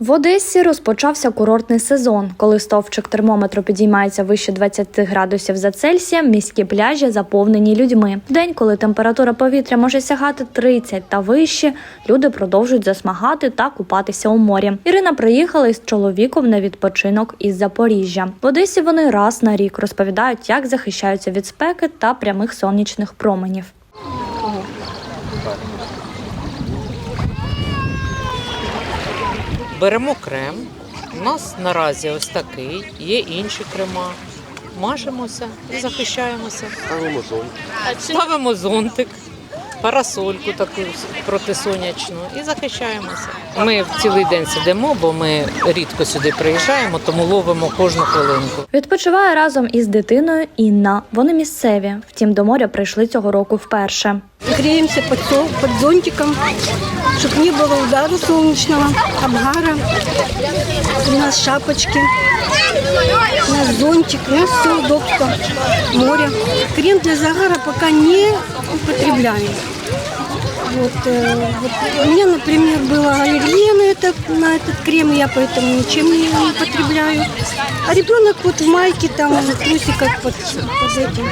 В Одесі розпочався курортний сезон. Коли стовпчик термометру підіймається вище 20 градусів за Цельсієм, міські пляжі заповнені людьми. В день, коли температура повітря може сягати 30 та вище, люди продовжують засмагати та купатися у морі. Ірина приїхала із чоловіком на відпочинок із Запоріжжя. В Одесі вони раз на рік розповідають, як захищаються від спеки та прямих сонячних променів. Беремо крем. У нас наразі ось такий, є інші крема. Мажемося і захищаємося. Ставимо зон. Ставимо зонтик, парасольку таку протисонячну і захищаємося. Ми в цілий день сидимо, бо ми рідко сюди приїжджаємо, тому ловимо кожну хвилинку. Відпочиває разом із дитиною Інна. Вони місцеві. Втім, до моря прийшли цього року вперше. Сол- под зонтиком, чтобы не было удара солнечного, обгара. У нас шапочки, у нас зонтик, у нас все удобство. Море. Крем для загара пока не употребляем. Вот, э, вот у меня, например, была аллергия на, это, на этот крем, и я поэтому ничем не употребляю. А ребенок вот в майке, там, в трусиках под, под этим.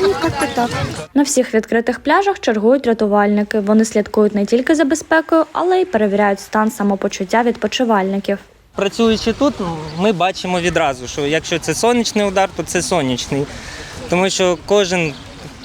Ну, как-то так. На всіх відкритих пляжах чергують рятувальники. Вони слідкують не тільки за безпекою, але й перевіряють стан самопочуття відпочивальників. Працюючи тут, ми бачимо відразу, що якщо це сонячний удар, то це сонячний. Тому що кожен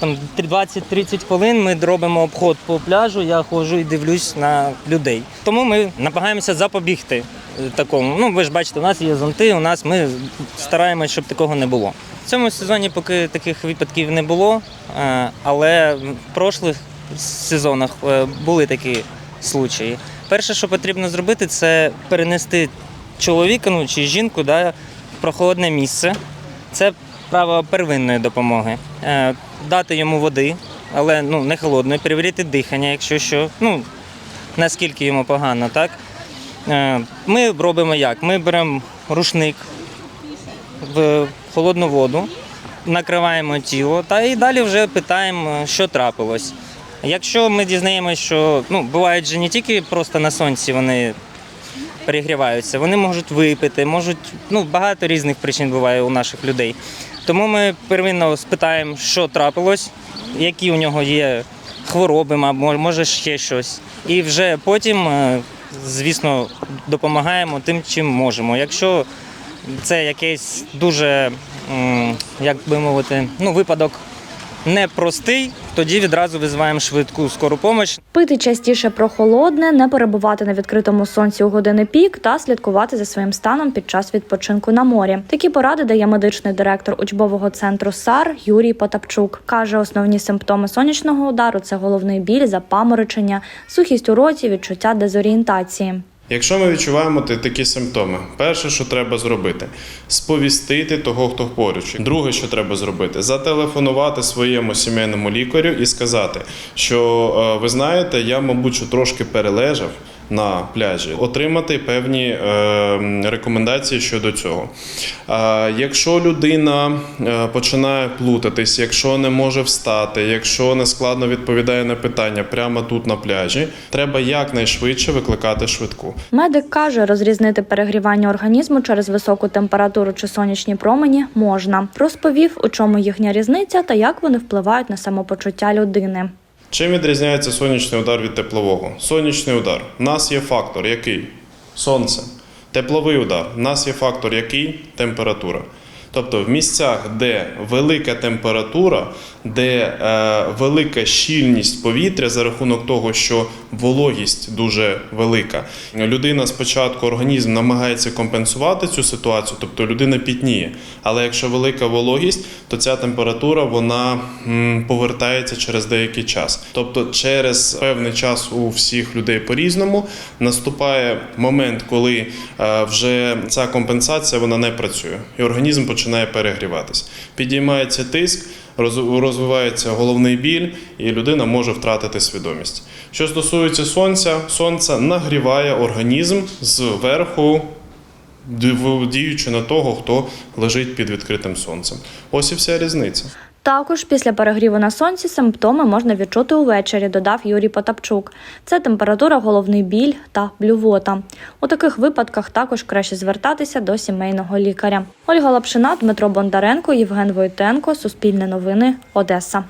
там 20-30 хвилин ми робимо обход по пляжу, я ходжу і дивлюсь на людей. Тому ми намагаємося запобігти е, такому. Ну, ви ж бачите, у нас є зонти, у нас ми стараємось, щоб такого не було. В цьому сезоні поки таких випадків не було, е, але в прошлих сезонах е, були такі случаї. Перше, що потрібно зробити, це перенести чоловіка ну, чи жінку да, в прохолодне місце. Це право первинної допомоги. Дати йому води, але ну, не холодної, перевірити дихання, якщо що, ну, наскільки йому погано. Так? Е, ми робимо як? Ми беремо рушник в холодну воду, накриваємо тіло та і далі вже питаємо, що трапилось. Якщо ми дізнаємося, що ну, бувають же не тільки просто на сонці вони перегріваються, вони можуть випити, можуть, ну, багато різних причин буває у наших людей. Тому ми первинно спитаємо, що трапилось, які у нього є хвороби, може ще щось. І вже потім, е, звісно, допомагаємо тим, чим можемо. Якщо це якийсь дуже, як би мовити, ну, випадок непростий, тоді відразу визиваємо швидку скору допомогу. Пити частіше прохолодне, не перебувати на відкритому сонці у години пік та слідкувати за своїм станом під час відпочинку на морі. Такі поради дає медичний директор учбового центру САР Юрій Потапчук. каже, основні симптоми сонячного удару це головний біль, запаморочення, сухість у роті, відчуття дезорієнтації. Якщо ми відчуваємо такі симптоми, перше, що треба зробити, сповістити того, хто поруч. Друге, що треба зробити, зателефонувати своєму сімейному лікарю і сказати, що е, ви знаєте, я, мабуть, трошки перележав. На пляжі отримати певні е, рекомендації щодо цього. Якщо людина е, починає плутатись, якщо не може встати, якщо нескладно відповідає на питання прямо тут на пляжі, треба якнайшвидше викликати швидку. Медик каже, розрізнити перегрівання організму через високу температуру чи сонячні промені можна. Розповів, у чому їхня різниця та як вони впливають на самопочуття людини. Чим відрізняється сонячний удар від теплового? Сонячний удар. У нас є фактор який? Сонце. Тепловий удар. У нас є фактор який? Температура. Тобто в місцях, де велика температура, де е, велика щільність повітря за рахунок того, що вологість дуже велика. Людина спочатку організм намагається компенсувати цю ситуацію, тобто людина пітніє. Але якщо велика вологість, то ця температура вона повертається через деякий час. Тобто, через певний час у всіх людей по-різному наступає момент, коли е, вже ця компенсація вона не працює, і організм починає перегріватись. Підіймається тиск, розвивається головний біль, і людина може втратити свідомість. Що стосується сонця, сонце нагріває організм зверху діючи на того, хто лежить під відкритим сонцем. Ось і вся різниця. Також після перегріву на сонці симптоми можна відчути увечері, додав Юрій Потапчук. Це температура, головний біль та блювота. У таких випадках також краще звертатися до сімейного лікаря. Ольга Лапшина, Дмитро Бондаренко, Євген Войтенко, Суспільне новини, Одеса.